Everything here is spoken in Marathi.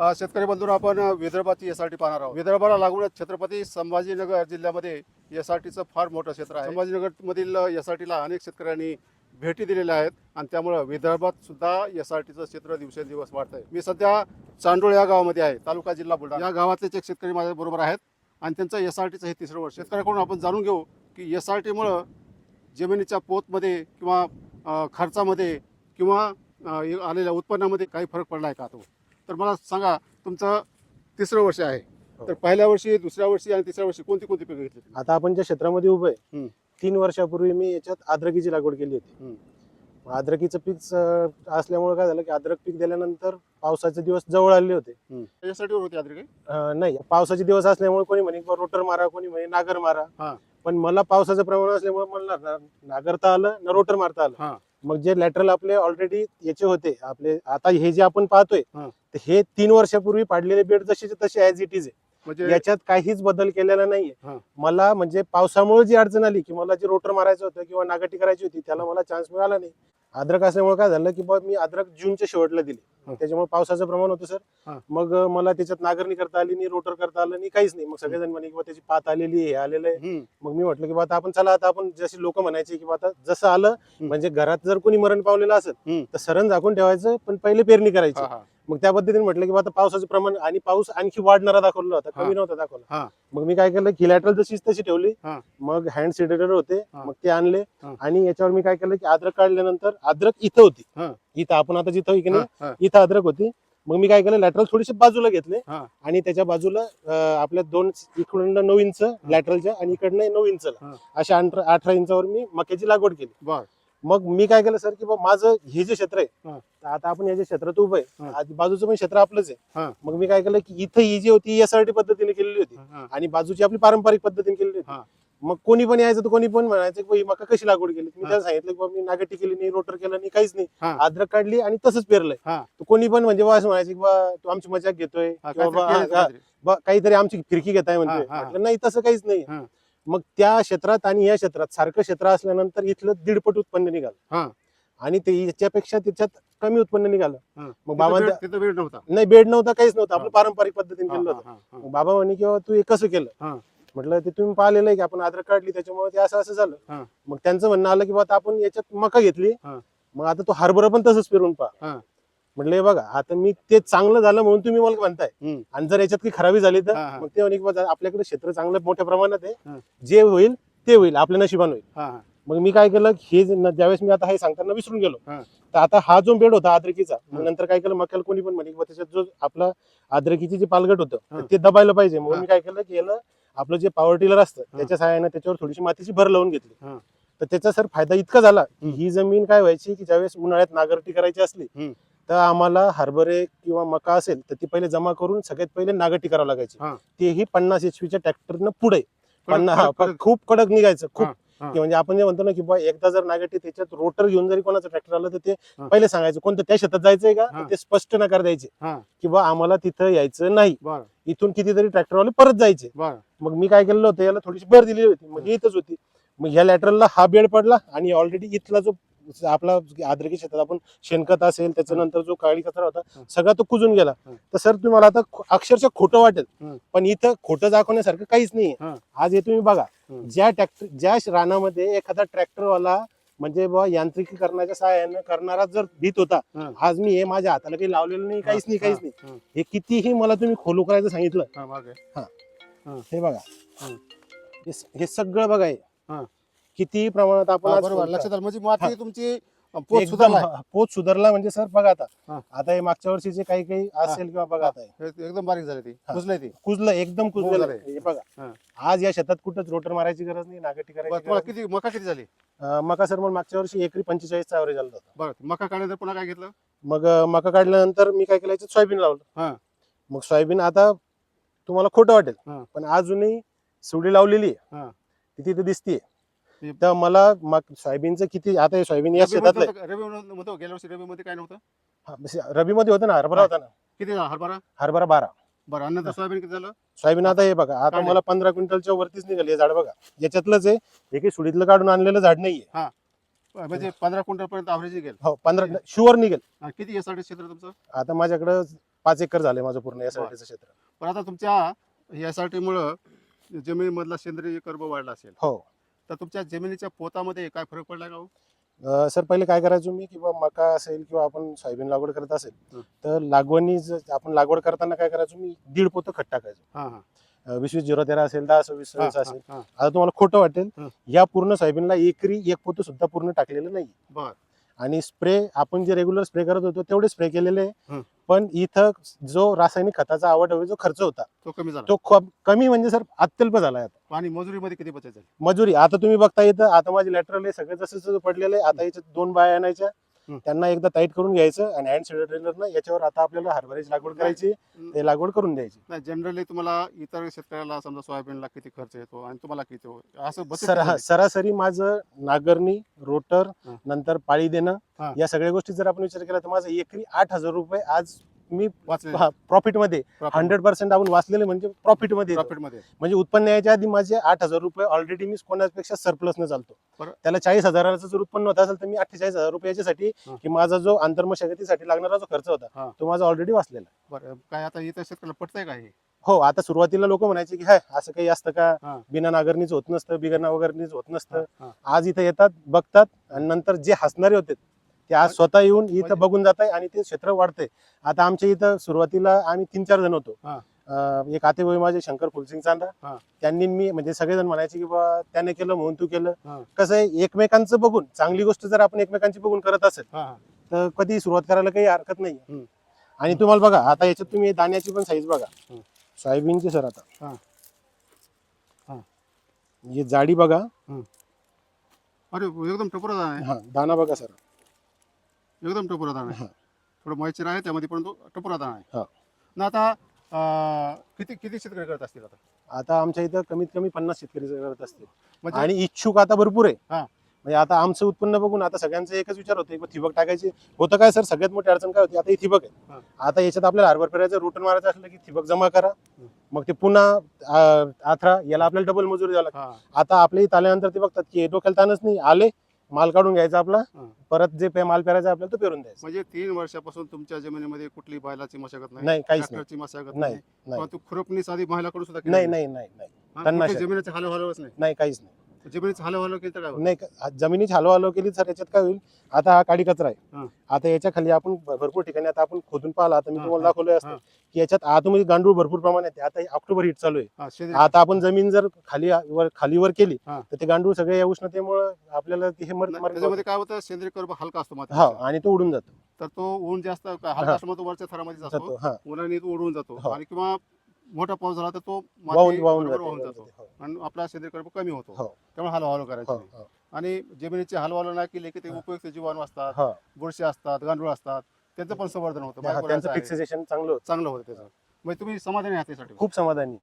शेतकरी बंधूंना आपण विदर्भाची एस आर टी पाहणार आहोत. विदर्भाला लागूनच छत्रपती संभाजीनगर जिल्ह्यामध्ये एस आर टीचं फार मोठं क्षेत्र आहे. संभाजीनगरमधील एस आर टीला अनेक शेतकऱ्यांनी भेटी दिलेल्या आहेत आणि त्यामुळं विदर्भात सुद्धा एस आर टीचं क्षेत्र दिवसेंदिवस वाढत आहे मी सध्या चांडोळ या गावामध्ये आहे तालुका जिल्हा बुलढाणा. या गावातलेच एक शेतकरी माझ्या बरोबर आहेत आणि त्यांचं एस आर टीचं हे तिसरं वर्ष. शेतकऱ्याकडून आपण जाणून घेऊ की एस आर टीमुळं जमिनीच्या पोतमध्ये किंवा खर्चामध्ये किंवा आलेल्या उत्पन्नामध्ये काही फरक पडला आहे का तो? तर मला सांगा तुमचं तिसरं वर्ष आहे हो. तर पहिल्या वर्षी दुसऱ्या वर्षी आणि तिसऱ्या वर्षी कोणती कोणती पिकं घेतली आता आपण ज्या क्षेत्रामध्ये उभं. आहे तीन वर्षापूर्वी मी याच्यात अद्रकीची लागवड केली होती अद्रकीचं पीक असल्यामुळे काय झालं की अद्रक पीक दिल्यानंतर पावसाचे दिवस जवळ आले होते यासाठी होती आधी काही अं, नाही पावसाचे दिवस असल्यामुळे कोणी म्हणे "बा, रोटर मारा कोणी म्हणे नागर मारा. पण मला पावसाचं प्रमाण असल्यामुळे मला नागरता आलं ना रोटर मारता आलं. मग जे लॅटरल आपले ऑलरेडी याचे होते आपले आता हे जे आपण पाहतोय. तर हे तीन वर्षापूर्वी पाडलेले बेड जसेचे तसे ऍज इट इज आहे म्हणजे याच्यात काहीच बदल केलेला नाहीये हा. मला म्हणजे पावसामुळे जी अडचण आली की मला जे रोटर मारायचं होतं किंवा नागाटी करायची होती त्याला मला चान्स मिळाला नाही अद्रक असल्यामुळे काय झालं की मी अद्रक जूनच्या शेवटला दिली. त्याच्यामुळे पावसाचं प्रमाण होतं हा. सर मग अं, मला त्याच्यात नागरणी करता आली नाही रोटर करता आलं नाही काहीच नाही मग सगळेजण म्हणे की त्याची पात आलेली आहे, हे आलेलं आहे हम्म. मग मी म्हटलं की बा आता आपण चला आता आपण जशी लोक म्हणायचे की बा आता जसं आलं. म्हणजे घरात जर कोणी मरण पावलेलं असेल हम्म. तर सरण झाकून ठेवायचं पण पहिले पेरणी करायची हा, हा. मग त्या पद्धतीने म्हटलं की आता पावसाचं प्रमाण आणि पाऊस आणखी वाढणारा दाखवला होता. कमी नव्हता दाखवला. मग मी काय केलं खिलॅटरल जशीच तशी ठेवली. मग हँड सिडेटर होते. मग ते आणले. आणि याच्यावर मी काय केलं की अद्रक काढल्यानंतर अद्रक इथं होती. इथं आपण आता जिथं की नाही. इथं अद्रक होती मग मी काय केलं लॅटरल थोडीशी बाजूला घेतले. आणि त्याच्या बाजूला आपल्या दोन इकडून नऊ इंच लॅटरलच्या आणि इकडनं नऊ इंचला हा. अशा अठरा इंचावर मी मक्याची लागवड केली मग मी काय केलं सर की बा माझं हे जे क्षेत्र. आहे तर आता आपण या जे क्षेत्रात उभं. आहे आधी बाजूचं पण क्षेत्र आपलंच. आहे मग मी काय केलं की इथं ही जी होती टी पद्धतीने केलेली होती आणि बाजूची आपली पारंपरिक पद्धतीने केलेली. होती मग कोणी पण यायचं तर कोणी पण म्हणायचं की मका कशी लागवड केली मी. त्याला सांगितलं की मी नागटी केली नाही रोटर केलं नाही काहीच नाही. अद्रक काढली आणि तसंच पेरलंय कोणी पण म्हणजे असं म्हणायचं की बा तू आमची मजाक घेतोय काहीतरी आमची फिरकी घेताय म्हणते. म्हटलं नाही तसं काहीच नाही. मग त्या क्षेत्रात आणि या क्षेत्रात सारखं क्षेत्र असल्यानंतर इथलं दीडपट उत्पन्न हा. निघालं आणि ते याच्यापेक्षा त्याच्यात कमी उत्पन्न निघालं. मग बाबा वेळ नव्हता नाही बेड नव्हता काहीच नव्हतं आपलं. पारंपरिक पद्धतीने केलं होतं बाबा म्हणे किंवा तू हे कसं. केलं म्हटलं ते तुम्ही पाहिलेलं आहे की आपण आधार काढली त्याच्यामुळे ते असं असं. झालं मग त्यांचं म्हणणं आलं की बा आता आपण याच्यात मका घेतली. मग आता तो हरभरा पण तसंच पेरून पहा. म्हटलं हे बघा आता मी ते चांगलं झालं म्हणून तुम्ही मला म्हणताय हम्म. आणि जर याच्यात काही खराबी झाली तर हा, हा. मग ते म्हणे की बा आपल्याकडे क्षेत्र चांगलं मोठ्या प्रमाणात हा. आहे जे होईल ते होईल आपल्या नशिबान होईल हा, हा. मग मी काय केलं हे जे न- ज्यावेळेस मी आता हे सांगताना विसरून गेलो हा. तर आता हा जो बेड होता आद्रकीचा मग हा. नंतर काय केलं मक्याला कोणी पण म्हणे की बा त्याच्यात जो आपला आद्रकीची जे पालगट होतं हा. तर ते दबायला पाहिजे म्हणून हा. मी काय केलं की याला आपलं जे पॉवर टिलर असतं. त्याच्या सहाय्याने त्याच्यावर थोडीशी मातीची भर लावून घेतली हा. तर त्याचा सर फायदा इतका झाला की हम्म. ही जमीन काय व्हायची की ज्यावेळेस उन्हाळ्यात नागरटी करायची असली हम्म. तर आम्हाला हरभरे किंवा मका असेल तर ती पहिले जमा करून सगळ्यात पहिले नागरटी करावं लागायची हा. तेही पन्नास एचपीच्या ट्रॅक्टरनं पुढे पन्नास हा, कडक- कडक. खूप कडक निघायचं खूप हा, हा. की म्हणजे आपण जे म्हणतो ना की बा एकदा जर नागटी त्याच्यात रोटर घेऊन जरी कोणाचं ट्रॅक्टर आलं तर ते हा. पहिले सांगायचं कोणतं त्या शेतात जायचंय का हा. ते स्पष्ट नकार द्यायचे हा. की बा आम्हाला तिथं यायचं नाही बर इथून कितीतरी ट्रॅक्टरवाले परत जायचे बर मग मी काय केलेलं होतं याला थोडीशी भर दिलेली होती मग ही इथंच होती मग ह्या लॅटरलला हा बेड पडला आणि ऑलरेडी इथला जो आपला आद्रकी शेतात आपण शेणखत असेल त्याच्यानंतर जो काळी कचरा होता. सगळा तो कुजून गेला. तर सर तुम्हाला आता अक्षरशः खोटं वाटेल. पण इथं खोटं दाखवण्यासारखं काहीच नाही हा. आज हे तुम्ही बघा. ज्या ट्रॅक्टर ज्या रानामध्ये एखादा ट्रॅक्टरवाला म्हणजे बुवा यांत्रिकीकरणाच्या सहाय्यानं करणारा जर भीत होता. आज मी हे माझ्या हाताला काही लावलेलं नाही काहीच नाही काहीच नाही हा, कितीही मला तुम्ही खोलू करायचं सांगितलं हा, बघा. हे सगळं बघा. किती प्रमाणात आपण हा, आज बरोबर खोलता. लक्षात आलं म्हणजे माती. तुमची पोत एकदम हा, पोत सुधारला म्हणजे सर बघा आता हा. आता हे मागच्या वर्षीचे काही काही असेल किंवा बघा आता हे. एकदम बारीक झाली ती हा. कुजलंय ती कुजलं एकदम. आहे. हे बघा हा. आज या शेतात कुठंच रोटर मारायची गरज नाही नागटी बरं करायची तुम्हाला गरज किती मका किती झाली नाही. अं, मका सर मग मागच्या वर्षी एकरी पंचेचाळीसचा ॲव्हरेज आला होता बरं मका काढल्यानंतर पुन्हा काय घेतलं मग अं, मका काढल्यानंतर मी काय केलं याच्यात सोयाबीन हा. लावलं मग सोयाबीन आता तुम्हाला खोटं वाटेल. पण अजूनही सुडी लावलेली हा. आहे ती तिथे दिसतीये तर मला मग सोयाबीनचं किती आता हे सोयाबीन या शेतातलं आहे. रबी मध्ये गेल्या वर्षी रबी मध्ये काय नव्हतं? हा, बसमध्ये होतं ना हरभरा. होता ना. किती झाला? हरभरा? हरभरा बारा. बरं आणि नंतर सोयाबीन किती झालं? सोयाबीन आता हे बघा आता काढले. मला पंधरा क्विंटलच्या वरतीच निघाली हे झाड बघा. याच्यातलंच आहे हे काही सुडीतलं काढून आणलेलं झाड नाहीये. म्हणजे पंधरा क्विंटल पर्यंत अवरेज गेल हो पंधरा शुअर निघेल. आणि किती यासाठी क्षेत्र तुमचं? आता माझ्याकडं पाच एकर झाले माझं पूर्ण यासाठीचं क्षेत्र. पण आता तुमच्या यासाठी मुळे जमिनीमधला सेंद्रिय कर्ब वाढला असेल. हो. तर तुमच्या जमिनीच्या पोतामध्ये काय फरक पडला का हो? अं, सर पहिले काय करायचो मी किंवा मका असेल किंवा आपण सोयाबीन लागवड करत असेल हं. तर लागवणी ज- आपण लागवड करताना काय करायचो मी दीड पोतं खत टाकायचो हा हा अं, वीस वीस झिरो तेरा असेल दहा सव्वीस हा, सव्वीस असेल हा. आता तुम्हाला खोटं वाटेल हं. या पूर्ण सोयाबीनला एकरी एक पोतं सुद्धा पूर्ण टाकलेलं नाही बर आणि स्प्रे आपण जे रेग्युलर स्प्रे करत होतो तेवढे स्प्रे केलेले आहे. पण इथं जो रासायनिक खताचा आवड जो खर्च होता तो कमी झाला तो खूप कमी म्हणजे सर अत्यल्प झाला आता आणि मजुरीमध्ये किती बचत झाली मजुरी आता तुम्ही बघता इथं आता माझी लॅटरल आहे सगळं जसं जसं पडलेलं आहे आता याच्यात दोन बाया आणायच्या. त्यांना एकदा टाईट करून घ्यायचं आणि हँड ट्रेनरनं याच्यावर आता आपल्याला हरभऱ्याची लागवड करायची ते लागवड करून द्यायची नाही जनरली तुम्हाला इतर शेतकऱ्याला समजा सोयाबीनला किती खर्च येतो आणि तुम्हाला किती हो- असं बचत सर किती झाली? सरासरी माझं नागरणी रोटर हं. नंतर पाळी देणं हा. या सगळ्या गोष्टी जर आपण विचार केला तर माझं एकरी आठ हजार रुपये आज मी वाचले प्रॉफिटमध्ये हंड्रेड पर्सेंट आपण वाचलेले म्हणजे प्रॉफिटमध्ये येतो. प्रॉफिटमध्ये म्हणजे उत्पन्न यायच्या आधी माझे आठ हजार रुपये ऑलरेडी मी कोणापेक्षा सरप्लस न चालतो. त्याला चाळीस हजाराचं जर उत्पन्न होत असेल तर मी अठ्ठेचाळीस हजार रुपये याच्यासाठी. की माझा जो आंतरमशागतीसाठी लागणारा जो खर्च. होता तो माझा ऑलरेडी वाचलेला काय आता इतर शेतकऱ्याला पटतंय का हे आता सुरुवातीला लोक म्हणायचे की हाय असं काही असतं. का बिना नागरणीच होत नसतं बिगर नागरणीच होत नसतं. आज इथं येतात बघतात आणि नंतर जे हसणारे होते ते आज स्वतः येऊन इथं म्हणजे- बघून जात आहे आणि ते क्षेत्र वाढतंय आता आमच्या इथं सुरुवातीला आम्ही तीन चार जण होतो. अं, एक आतेबाई माझे शंकर फुलसिंग चांदा. त्यांनी मी म्हणजे सगळेजण म्हणायचे की बा त्याने केलं म्हणून तू केलं. कसं आहे एकमेकांचं बघून चांगली गोष्ट जर आपण एकमेकांची बघून करत असेल हा हा तर कधी सुरुवात करायला काही हरकत नाही. आणि तुम्हाला बघा आता याच्यात तुम्ही दाण्याची पण साईज बघा हम्म. सोयाबीनची सर आता हा. हा. हे जाडी बघा अरे एकदम टपोरा दाणा आहे हा दाना बघा सर एकदम टपोरा दाणा आहे. हा. थोडं मॉइश्चर आहे त्यामध्ये परंतु टपोरा दाणा आहे. हा. ना आता अं, किती किती शेतकरी करत असतील आता? आता आमच्या इथं कमीत कमी पन्नास शेतकरी करत असतील. म्हणजे? आणि इच्छुक आता भरपूर आहे. हा. म्हणजे आता आमचं उत्पन्न बघून आता सगळ्यांचा एकच विचार होते की थिबक टाकायची. होतं काय सर सगळ्यात मोठी अडचण काय होती? आता ही थिबक हा. आहे आता याच्यात आपल्याला हरभर पेरायचं रुटन मारायचं असलं की थिबक जमा करा. मग ते पुन्हा अं, आथरा याला आपल्याला डबल मजुरी द्यावं लागते. हा. आता आपल्या इथं आल्यानंतर ते बघतात की डोक्याला ताणच नाही. आले माल काढून घ्यायचा आपला हा. परत जे पे- माल पेरायचा आपल्याला तो पेरून द्यायचा. म्हणजे तीन वर्षापासून तुमच्या जमिनीमध्ये कुठली बैलाची मशागत नाही? नाही काहीच नाही. ट्रॅक्टरची मशागत नाही, खुरपणी साधी महिलाकडून सुद्धा केली नाही नाही नाही. नाही हा, जमिनीचे नाही. नाही काहीच नाही. जमिनीचं केलं तर काय? नाही का- जमिनीची हलवा हलव केली तर याच्यात काय होईल आता हा काडी कचरा हा. आहे आता याच्या खाली आपण भ- भरपूर ठिकाणी आता आपण खोदून पाहिला आता मी हा, तुम्हाला हा, दाखवलंय असतं हा. की याच्यात आतमध्ये गांडूळ भरपूर प्रमाणात आहे आता हे ऑक्टोबर हिट चालू आहे हा, आता आपण जमीन जर खाली वर खालीवर केली हा. तर ते गांडूळ सगळे या उष्णतेमुळे आपल्याला ते हे मर नाही, मर- त्याच्यामध्ये काय होतं सेंद्रिय कर्ब हलका असतो हा. आणि तो उडून जातो तर तो ऊन जास्त हलका हा. असतो तो वरच्या थरामध्ये जातो जातो हा उन्हाने तो उडून जातो हो. आणि किंवा मोठा पाऊस झाला तर तो माती वाहून वाहून बरोबर जाते, वाहून वाहून जातो जाते. हो, आणि आपला सेंद्रिय कमी होतो हो. त्यामुळे हलवा हलव करायचं हो, नाही. हो, आणि जमिनीचे हलवालो नाही केले की ते हा. उपयुक्त जीवाणू असतात हो. बुरशी असतात गांडूळ असतात त्यांचं पण संवर्धन होतं हा, बायकोला त्यांचं आहे. फिक्सेशन चांगलं होतं चांगलं होतं त्याचं म्हणजे तुम्ही समाधानी आहात त्यासाठी खूप समाधानी